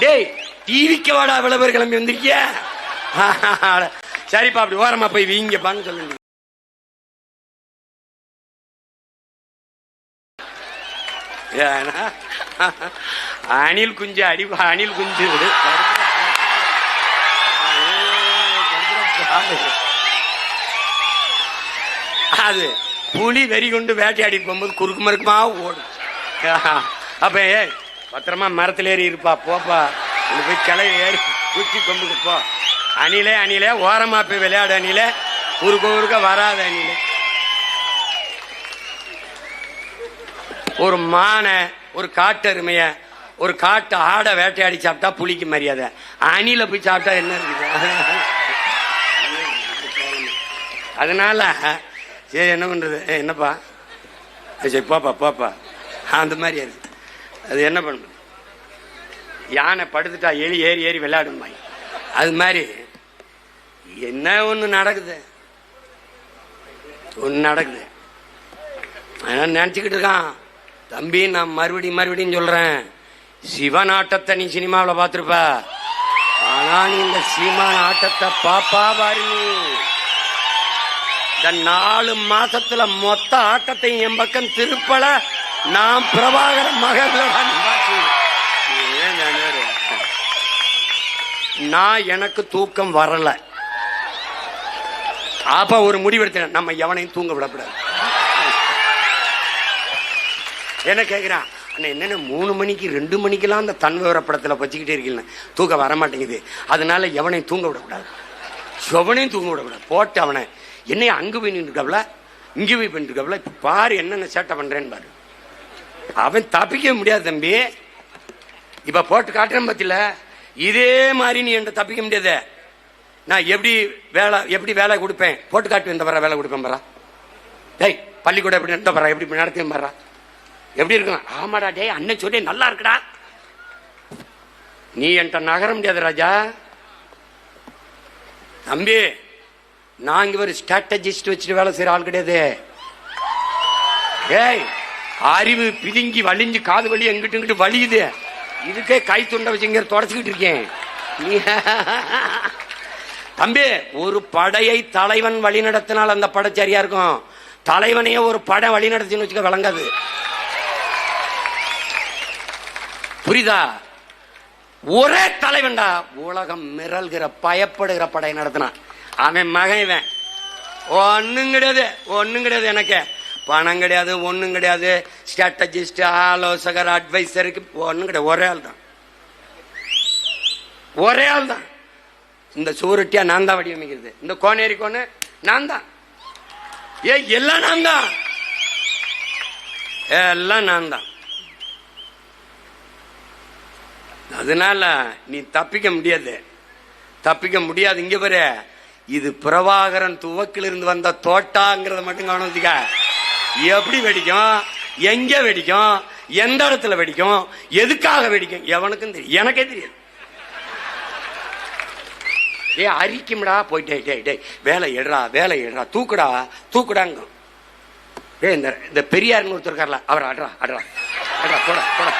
டேய் டிவிக்கு வாடா விளம்பர கிளம்பி வந்திருக்கிய? சரிப்பா அப்படி ஓரமா போய் வீங்கப்பான்னு சொல்லுங்க. அணில் குஞ்சு அடி அணில் குஞ்சு. அது புலி வெறி கொண்டு வேட்டையாடி போகும்போது குறுக்கு மறுக்குமா ஓடும். அப்ப பத்திரமா மரத்துல ஏறி இருப்பா போப்பா. இங்க போய் கிளை ஏறி குச்சி கொண்டுக்கு போ. அணிலே அணிலே ஓரமா போய் விளையாடு அணிலே. ஊருக்கு ஊருக்க வராது அணிலே. ஒரு மானை ஒரு காட்டெருமைய ஒரு காட்டு ஆடை வேட்டையாடி சாப்பிட்டா புளிக்கு மரியாதை. அணில போய் சாப்பிட்டா என்ன இருக்குது? அதனால சரி என்ன பண்றது? என்னப்பா? சரி போப்பா போப்பா. அந்த மாதிரி அது அது என்ன பண்ணும் யானை படுத்துட்டா எலி ஏறி ஏறி விளையாடுமாய் அது மாதிரி என்ன ஒன்று நடக்குது? ஒன்று நடக்குது. அவன் நினச்சிக்கிட்டு இருக்கான்? தம்பி நான் மறுபடியும் மறுபடியும் சொல்றேன். சிவன் ஆட்டத்தை நீ சினிமாவில் பார்த்துருப்ப. ஆனா நீ இந்த சீமான ஆட்டத்தை பாப்பா பாரு இந்த நாலு மாசத்துல மொத்த ஆட்டத்தையும் என் பக்கம் திருப்பல. நான் பிரபாகர மகன் நான் எனக்கு தூக்கம் வரல. அப்ப ஒரு முடிவெடுத்தேன். நம்ம எவனையும் தூங்க விடக்கூடாது. என்ன கேட்குறான் அண்ணா என்னென்ன மூணு மணிக்கு ரெண்டு மணிக்கெல்லாம் அந்த தன் விவர படத்தில் வச்சுக்கிட்டே இருக்கீங்க தூக்கம் வர மாட்டேங்குது. அதனால எவனையும் தூங்க விடக்கூடாது. எவனையும் தூங்க விடக்கூடாது. போட்டு அவனை என்னைய அங்கே போய் நின்றுக்கவல இங்கே போய் பண்ணிருக்கவல இப்போ பாரு என்னென்ன சேட்டை பண்ணுறேன்னு பாரு. அவன் தப்பிக்க முடியாது தம்பி. இப்போ போட்டு காட்டுறேன் பத்தில. இதே மாதிரி நீ என்கிட்ட தப்பிக்க முடியாது. நான் எப்படி வேலை எப்படி வேலை கொடுப்பேன்? போட்டு காட்டு இந்த பரா வேலை கொடுப்பேன் பரா. டேய் பள்ளிக்கூடம் எப்படி நடத்த பரா? எப்படி நடத்தையும் பரா? எப்படி இருக்கும்? ஆமாடா டேய் அண்ணன் சொல்லி நல்லா இருக்குடா. நீ என்கிட்ட நகர முடியாது ராஜா. தம்பி நான் ஒரு ஸ்ட்ராட்டஜிஸ்ட் வச்சுட்டு வேலை செய்யற ஆள் கிடையாது. ஏய் அறிவு பிதுங்கி வலிஞ்சு காது வலி எங்கிட்டு இங்கிட்டு வலியுது இதுக்கே கை துண்டை வச்சு இங்க தொடச்சிக்கிட்டு இருக்கேன். தம்பி ஒரு படையை தலைவன் வழி நடத்தினால் அந்த படை சரியா இருக்கும். தலைவனையே ஒரு படை வழி நடத்தின்னு வச்சுக்க விளங்காது. புரியுதா? ஒரே தலைவன்டா உலகம் மிரல்கிற பயப்படுகிற படை நடத்தினான். அவன் மகன் இவன். ஒன்னும் கிடையாது ஒன்னும் கிடையாது எனக்கு. பணம் கிடையாது ஒன்றும் கிடையாது. ஸ்ட்ராட்டஜிஸ்ட் ஆலோசகர் அட்வைசருக்கு ஒன்றும் கிடையாது. ஒரே ஆள் தான். ஒரே ஆள் தான். இந்த சூரட்டியா நான் தான் வடிவமைக்கிறது. இந்த கோனேரி கோனு நான் தான். ஏ எல்லாம் நான் தான். எல்லாம் நான் தான். அதனால நீ தப்பிக்க முடியாது. தப்பிக்க முடியாது. இங்க பாரு இது பிரபாகரன் துவக்கிலிருந்து வந்த தோட்டாங்கிறத மட்டும் கவனிச்சுக்க எப்படி வெடிக்கும்? எங்க வெடிக்கும்? எந்த இடத்துல வெடிக்கும்? எதுக்காக வெடிக்கும்? எவனுக்கும் தெரியும் எனக்கே தெரியாது. ஏ அரிக்கும்டா. போயிட்டே டேய் டேய் வேலை எடுறா வேலை எடுறா. தூக்குடா தூக்குடாங்க. ஏ இந்த இந்த பெரியார்னு ஒருத்தருக்கார்ல அவர் அட்ரா அட்ரா அட்ரா போட போட.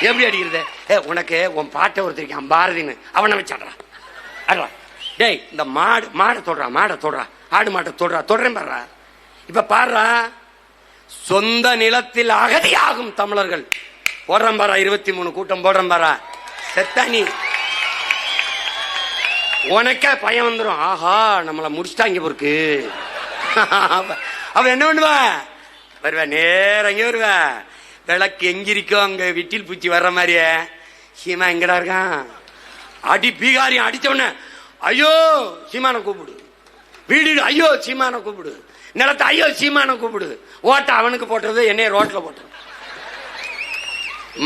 எப்படி அடிக்கிறது? ஏ உனக்கு உன் பாட்டை ஒருத்தருக்கான் பாரதின்னு. அவனை வச்சு அட்ரா அடுறா. டேய் இந்த மாடு மாடை தொடுறா மாடை தொடுறா. ஆடு மாட்டை தொடுறா. தொடுறேன் பாடுறா இப்ப பாடுறா சொந்த நிலத்தில் அகதியாகும் தமிழர்கள். போடுறேன் பாரா இருபத்தி மூணு கூட்டம் போடுறேன் பாரா. செத்தா நீ. உனக்கே பயம் வந்துடும் ஆஹா நம்மளை முடிச்சிட்டாங்க பொருக்கு அவ என்ன பண்ணுவா? வருவா நேரம் எங்க வருவா. விளக்கு எங்கிருக்கோ அங்க விட்டில் பூச்சி வர்ற மாதிரியே. சீமா எங்கடா இருக்கான்? அடி பீகாரி அடிச்ச உடனே ஐயோ சீமான கூப்பிடு. வீடு ஐயோ சீமான கூப்பிடு. நிலத்தை ஐயோ சீமான கூப்பிடுது. ஓட்ட அவனுக்கு போட்டுறது என்னைய ரோட்ல போட்டது.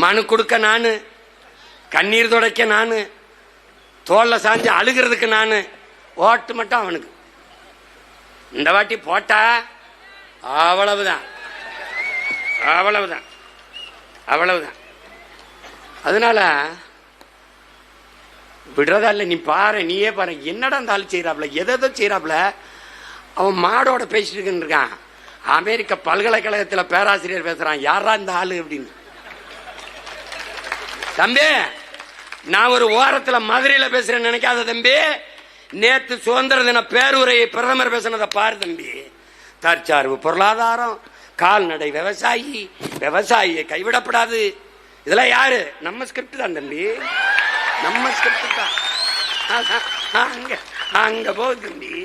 மனு கொடுக்க நானு கண்ணீர் துடைக்க நானு தோல்ல சாஞ்சு அழுகிறதுக்கு நானு ஓட்டு மட்டும் அவனுக்கு. இந்த வாட்டி போட்டா அவ்வளவுதான். அவ்வளவுதான். அவ்வளவுதான். அதனால விடுறதா இல்ல நீ பாரு நீயே பாரு. என்னடா அந்த ஆள் செய்யறாப்ல எதோ செய்யறாப்ல அவன் மாடோட பேசிட்டு இருக்குன்னு இருக்கான். அமெரிக்க பல்கலைக்கழகத்துல பேராசிரியர் பேசுறான். யாரா இந்த ஆளு அப்படின்னு. தம்பி நான் ஒரு ஓரத்துல மதுரையில பேசுறேன்னு நினைக்காத தம்பி. நேத்து சுதந்திர தின பேருரையை பிரதமர் பேசினதை பாரு தம்பி. தற்சார்பு பொருளாதாரம் கால்நடை விவசாயி விவசாயியை கைவிடப்படாது. இதெல்லாம் யாரு? நம்ம ஸ்கிரிப்ட் தான் தம்பி. நம்ம ஸ்கிரிப்ட் தான். அங்க அங்க போகுது தம்பி.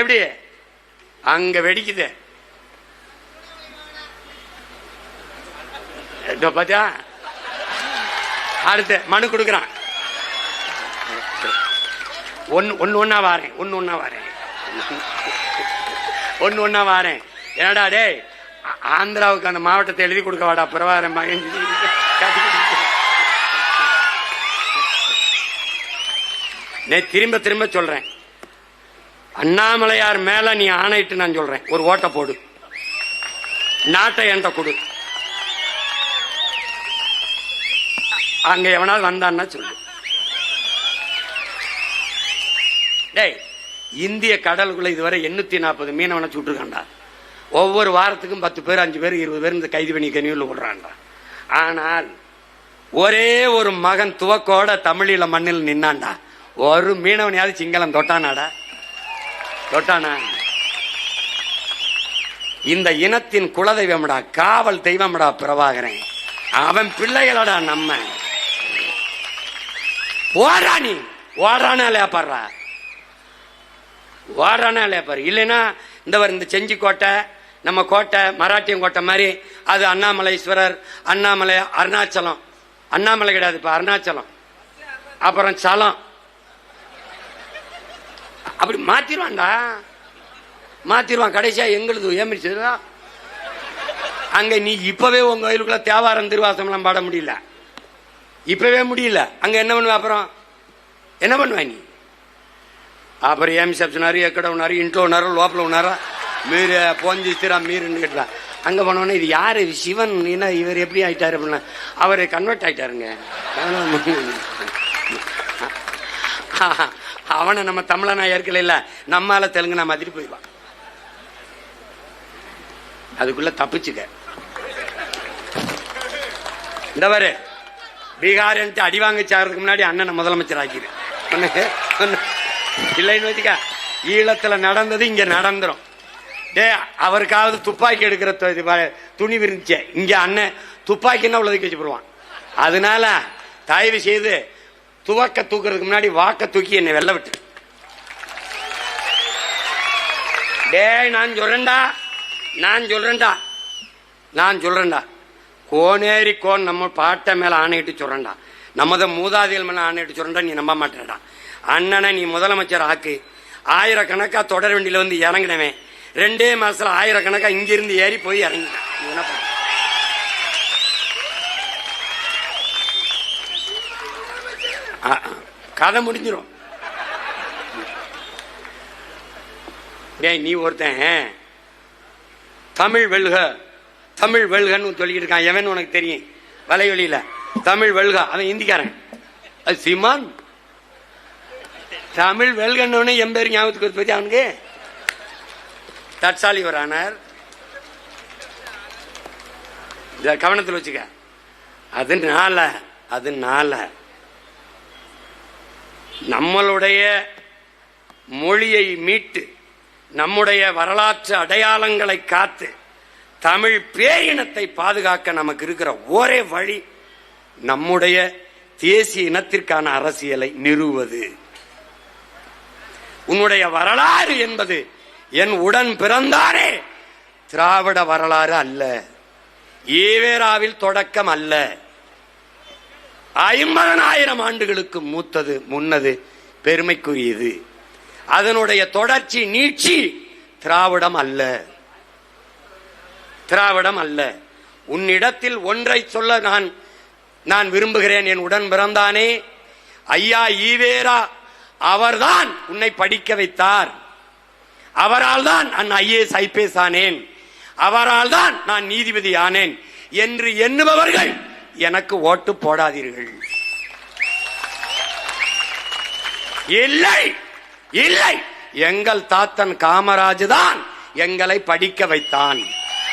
எப்படி? அங்க வெடிக்குது. பாத்தியா? அடுத்து மனு கொடுக்குறான். ஒன்னு ஒன்னு ஒன்னா வாரேன் ஒன்னு ஒன்னா வாரேன். ஒன்னு ஒன்னா வாரேன். என்னடா டேய் ஆந்திராவுக்கு அந்த மாவட்டத்தை எழுதி கொடுக்க வாடா பிரவாரம் மகன். நே திரும்ப திரும்ப சொல்றேன். அண்ணாமலையார் மேல நீ ஆணையிட்டு நான் சொல்றேன். ஒரு ஓட்டை போடு. நாட்டை என்கிட்ட கொடு. அங்க எவனாவது வந்தான்னா சொல்லு. டேய் இந்திய கடலுக்குள்ள இதுவரை எண்ணூத்தி நாற்பது மீனவனை சுட்டுருக்காண்டா ஒவ்வொரு வாரத்துக்கும் பத்து பேர் அஞ்சு பேர் இருபது பேர் இந்த கைது பண்ணி கனிவில் விடுறான்டா ஆனால் ஒரே ஒரு மகன் துவக்கோட தமிழில மண்ணில் நின்னான்டா. ஒரு மீனவனையாவது சிங்களம் தொட்டானாடா. தொட்டானா? இந்த இனத்தின் குலதெய்வம்டா காவல் தெய்வம்டா பிரபாகரன். அவன் பிள்ளைகளடா நம்ம. ஓடுறா நீ. ஓடுறானா இல்லையா ஓடுறானா இல்லையா இல்லைன்னா இந்த இந்த செஞ்சி கோட்டை நம்ம கோட்டை மராட்டியம் கோட்டை மாதிரி அது அண்ணாமலைஸ்வரர் அண்ணாமலை அருணாச்சலம். அண்ணாமலை கிடையாது இப்போ அருணாச்சலம். அப்புறம் சலம். அப்படி மாத்திருவான்டா. மாத்திருவான் கடைசியா எங்களுக்கு ஏமிச்சதுதான் அங்க நீ இப்பவே உங்க கோயிலுக்குள்ள தேவாரம் திருவாசம்லாம் பாட முடியல. இப்பவே முடியல. அங்க என்ன பண்ணுவ அப்புறம்? என்ன பண்ணுவ நீ? அப்புறம் ஏமி சப்சனாரு எக்கட உணாரு இன்ட்ரோ உணாரு லோப்பல உணாரு மீறு போஞ்சி திரா மீறுன்னு கேட்டுறான் அங்கே போனோன்னே இது யார் சிவன் என்ன இவர் எப்படி ஆயிட்டாரு அப்படின்னா அவரை கன்வெர்ட் ஆயிட்டாருங்க. அவனை நம்ம தமிழனா ஏற்கல இல்ல. நம்மால தெலுங்கு மாதிரி போயிடுவான் அதுக்குள்ள தப்பிச்சுக்க. இந்த பாரு. பீகார் அடி வாங்க முன்னாடி அண்ணனை முதலமைச்சர் ஆக்கிடு இல்லைன்னு வச்சுக்க ஈழத்துல நடந்தது இங்க நடந்துரும். டே அவருக்காவது துப்பாக்கி எடுக்கிற இது துணி விரிஞ்சே இங்க அண்ணன் துப்பாக்கின்னா உள்ளதுக்கு வச்சு போடுவான். அதனால தயவு செய்து துவக்க தூக்குறதுக்கு முன்னாடி வாக்க தூக்கி என்னை வெள்ள விட்டு. டேய் நான் சொல்றேன்டா. நான் சொல்றேன்டா. நான் சொல்றேன்டா. கோனேரி கோன் நம்ம பாட்டை மேல ஆணையிட்டு சொல்றேன்டா. நமது மூதாதிகள் மேல ஆணையிட்டு சொல்றேன்டா நீ நம்ப மாட்டேடா அண்ணனை நீ முதலமைச்சர் ஆக்கு. ஆயிரக்கணக்கா தொடர் வண்டியில வந்து இறங்கினவன். ரெண்டே மாசத்துல ஆயிரக்கணக்கா இங்கிருந்து ஏறி போய் இறங்கிட்டான். கதை முடிஞ்சிடும் டேய் நீ ஒருத்தன். தமிழ் வெல்க. தமிழ் வெல்கன்னு சொல்லிக்கிட்டு இருக்கான். எவன் உனக்கு தெரியும்? வலைவெளியில தமிழ் வெல்க. அவன் இந்திக்காரன். அது சீமான்? தமிழ் வெல்கன்னு என் பேர் ஞாபகத்துக்கு வருது பத்தி அவனுக்கு? தட்சாலி ஒரு ஆனார் இத கவனத்தில் வச்சுக்க. அது அதனால நம்மளுடைய மொழியை மீட்டு நம்முடைய வரலாற்று அடையாளங்களை காத்து தமிழ் பேரினத்தை பாதுகாக்க நமக்கு இருக்கிற ஒரே வழி நம்முடைய தேசிய இனத்திற்கான அரசியலை நிறுவது உன்னுடைய வரலாறு என்பது என் உடன் பிறந்தாரே. திராவிட வரலாறு அல்ல. ஈவேராவில் தொடக்கம் அல்ல. ஐம்பதனாயிரம் ஆண்டுகளுக்கு மூத்தது முன்னது பெருமைக்குரியது. அதனுடைய தொடர்ச்சி நீட்சி திராவிடம் அல்ல. திராவிடம் அல்ல. உன்னிடத்தில் ஒன்றை சொல்ல நான் நான் விரும்புகிறேன் என் உடன் பிறந்தானே. ஐயா ஈவேரா அவர்தான் உன்னை படிக்க வைத்தார். அவரால் தான் நான் ஐஏஎஸ் ஐபிஎஸ் ஆனேன். அவரால் தான் நான் நீதிபதி ஆனேன் என்று எண்ணுபவர்கள் எனக்கு ஓட்டு போடாதீர்கள். இல்லை இல்லை. எங்கள் தாத்தன் காமராஜ் தான் எங்களை படிக்க வைத்தான்.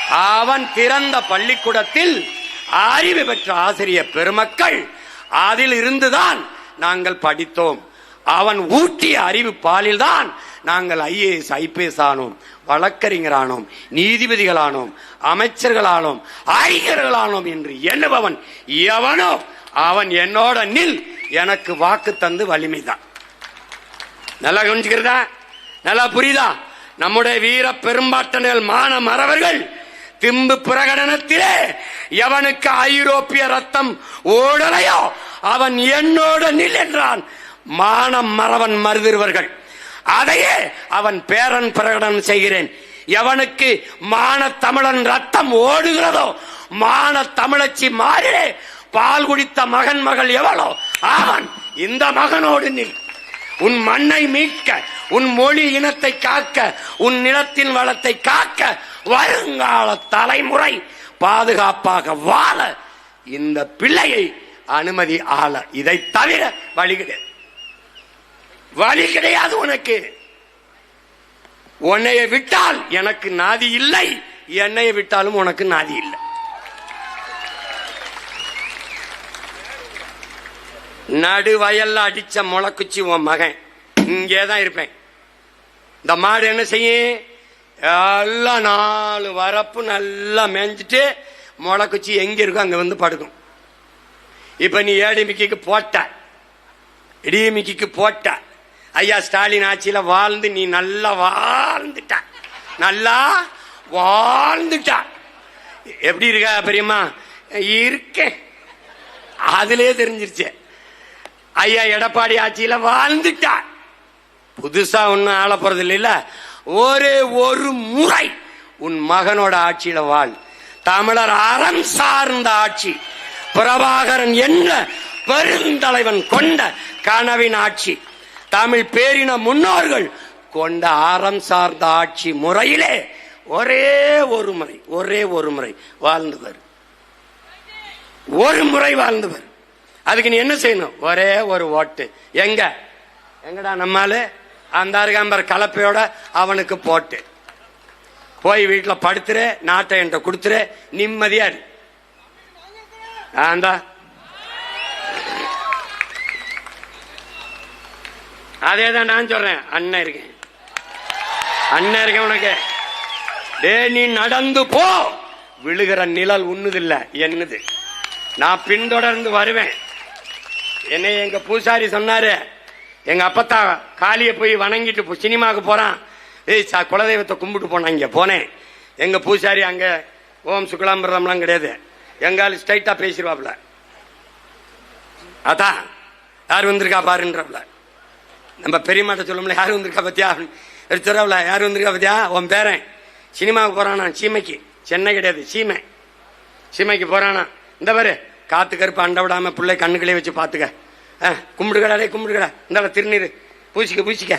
அவன் திறந்த பள்ளிக்கூடத்தில் அறிவு பெற்ற ஆசிரியர் பெருமக்கள் அதில் இருந்துதான் நாங்கள் படித்தோம். அவன் ஊட்டிய அறிவு பாலில்தான் நாங்கள் ஐஏஎஸ் ஐபிஎஸ் ஆனோம். வழக்கறிஞரானோம். நீதிபதிகளானோம். அமைச்சர்களானோம். அறிஞர்களானோம் என்று எண்ணுபவன் எவனோ அவன் என்னோட நில் எனக்கு வாக்கு தந்து வலிமைதான். நல்லா கவனிச்சுக்கிறதா? நல்லா புரியுதா? நம்முடைய வீர பெரும்பாட்டனர் மான மறவர்கள் திம்பு பிரகடனத்திலே எவனுக்கு ஐரோப்பிய ரத்தம் ஓடலையோ அவன் என்னோட நில் என்றான். மானம் மறவன் மருதிருவர்கள். அதையே அவன் பேரன் பிரகடனம் செய்கிறேன். எவனுக்கு மான தமிழன் ரத்தம் ஓடுகிறதோ மான தமிழச்சி மாறிலே பால் குடித்த மகன் மகள் எவளோ அவன் இந்த மகனோடு நீ உன் மண்ணை மீட்க உன் மொழி இனத்தை காக்க உன் நிலத்தின் வளத்தை காக்க வருங்கால தலைமுறை பாதுகாப்பாக வாழ இந்த பிள்ளையை அனுமதி ஆள. இதை தவிர வழி வழி கிடையாது உனக்கு. உன்னைய விட்டால் எனக்கு நாதி இல்லை. என்னைய விட்டாலும் உனக்கு நாதி இல்லை. நடு வயல்ல அடிச்ச முளைக்குச்சி உன் மகன். இங்கே தான் இருப்பேன். இந்த மாடு என்ன செய்யும்? எல்லாம் நாலு வரப்பு நல்லா மேய்ஞ்சிட்டு முளைக்குச்சி எங்க இருக்கோ அங்க வந்து படுக்கும். இப்ப நீ ஏடிமிக்கு போட்ட. இடிமிக்கு போட்ட. ஐயா ஸ்டாலின் ஆட்சியில வாழ்ந்து நீ நல்லா வாழ்ந்துட்ட. நல்லா வாழ்ந்துட்ட. எப்படி இருக்கா பெரியம்மா? இருக்கேன். அதுலயே தெரிஞ்சிருச்சு. ஐயா எடப்பாடி ஆட்சியில வாழ்ந்துட்டா. புதுசா ஒன்னும் ஆள போறது இல்ல ஒரே ஒரு முறை உன் மகனோட ஆட்சியில வாழ். தமிழர் அறம் சார்ந்த ஆட்சி. பிரபாகரன் என்ற பெருந்தலைவன் கொண்ட கனவின் ஆட்சி. தமிழ் பேரின முன்னோர்கள் கொண்ட அறம் சார்ந்த ஆட்சி முறையிலே ஒரே ஒரு முறை ஒரே ஒரு முறை வாழ்ந்தவர். ஒரு முறை வாழ்ந்தவர். அதுக்கு நீ என்ன செய்யணும்? ஒரே ஒரு ஓட்டு. எங்க? எங்கடா நம்மால அந்த அருகாம்பர் கலப்பையோட அவனுக்கு போட்டு. போய் வீட்டில் படுத்துரு நாட்டை என்கிட்ட கொடுத்துரு நிம்மதியா இரு. அதே தான் நான் சொல்றேன். அண்ணன் இருக்கேன். அண்ணன் இருக்கேன் உனக்கு. டே நீ நடந்து போ. விழுகிற நிழல் உண்ணுதில்ல. என்னது? நான் பின்தொடர்ந்து வருவேன். என்னை எங்க பூசாரி சொன்னாரு. எங்க அப்பத்தா காலியை போய் வணங்கிட்டு போ- சினிமாவுக்கு போறான். ஏய் சா குலதெய்வத்தை கும்பிட்டு போனான் இங்க போனேன். எங்க பூசாரி அங்க ஓம் சுக்லாம்பிரதம்லாம் கிடையாது. எங்கால ஸ்ட்ரைட்டா பேசிடுவாப்ல அதான். யார் வந்திருக்கா பாருன்றாப்ல நம்ம பெரியமாட்ட சொல்லும்ல யார் வந்திருக்கா பத்தியா? எடுத்துறாப்ல யார் வந்திருக்கா பத்தியா? உன் பேரன். சினிமாவுக்கு போறானா? சீமைக்கு. சென்னை கிடையாது சீமை. சீமைக்கு போறானா? இந்த பாரு காத்து கருப்பு அண்ட விடாம பிள்ளை கண்ணுகளே வச்சு பாத்துக்க. அஹ், கும்பிடுகடா டே கும்பிடுகடா இந்த திருநீர். பூசிக்க பூசிக்க.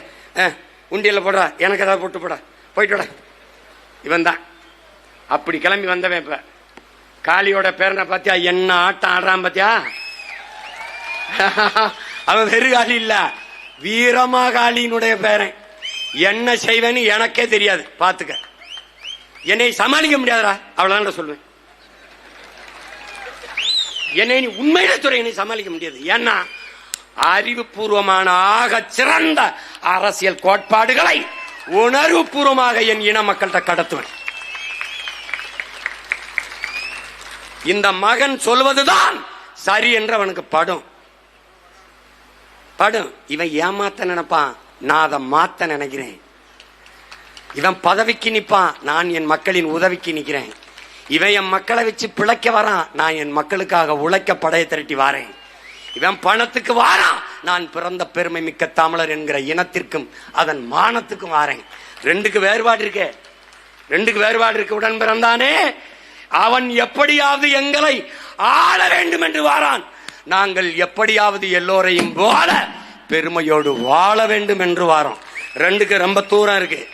உண்டியில் போடுறா. எனக்கு ஏதாவது போட்டு போடா. போயிட்டு வாடா. இவன் தான். அப்படி கிளம்பி வந்தவன் இப்ப. காளியோட பேரனை பாத்தியா? என்ன ஆட்டம் ஆடுறான் பார்த்தியா அவன் வெறுகாலி இல்லை. வீரமாகாளியினுடைய பேரன். என்ன செய்வேன்னு எனக்கே தெரியாது. பாத்துக்க. என்னை சமாளிக்க முடியாதுடா. அவ்வளவுதான் சொல்லுவேன் என்னை நீ உண்மையில துறை என்னை சமாளிக்க முடியாது. ஏன்னா அறிவுபூர்வமான ஆக சிறந்த அரசியல் கோட்பாடுகளை உணர்வுபூர்வமாக என் இன மக்கள்கிட்ட கடத்துவேன். இந்த மகன் சொல்வதுதான் சரி என்று அவனுக்கு படும். படும் இவன் ஏமாத்த நினைப்பான். நான் அதை மாத்த நினைக்கிறேன். இவன் பதவிக்கு நிற்பான் நான் என் மக்களின் உதவிக்கு நிற்கிறேன். இவன் என் மக்களை வச்சு பிழைக்க வரான். நான் என் மக்களுக்காக உழைக்க படையை திரட்டி வாரேன். இவன் பணத்துக்கு வாரான். நான் பிறந்த பெருமை மிக்க தமிழர் என்கிற இனத்திற்கும் அதன் மானத்துக்கும் வாரேன். ரெண்டுக்கு வேறுபாடு இருக்கே. ரெண்டுக்கு வேறுபாடு இருக்கு. உடன் பிறந்தானே அவன் எப்படியாவது எங்களை ஆள வேண்டும் என்று வாரான். நாங்கள் எப்படியாவது எல்லோரையும் போல பெருமையோடு வாழ வேண்டும் என்று வாரோம். ரெண்டுக்கு ரொம்ப தூரம் இருக்கு.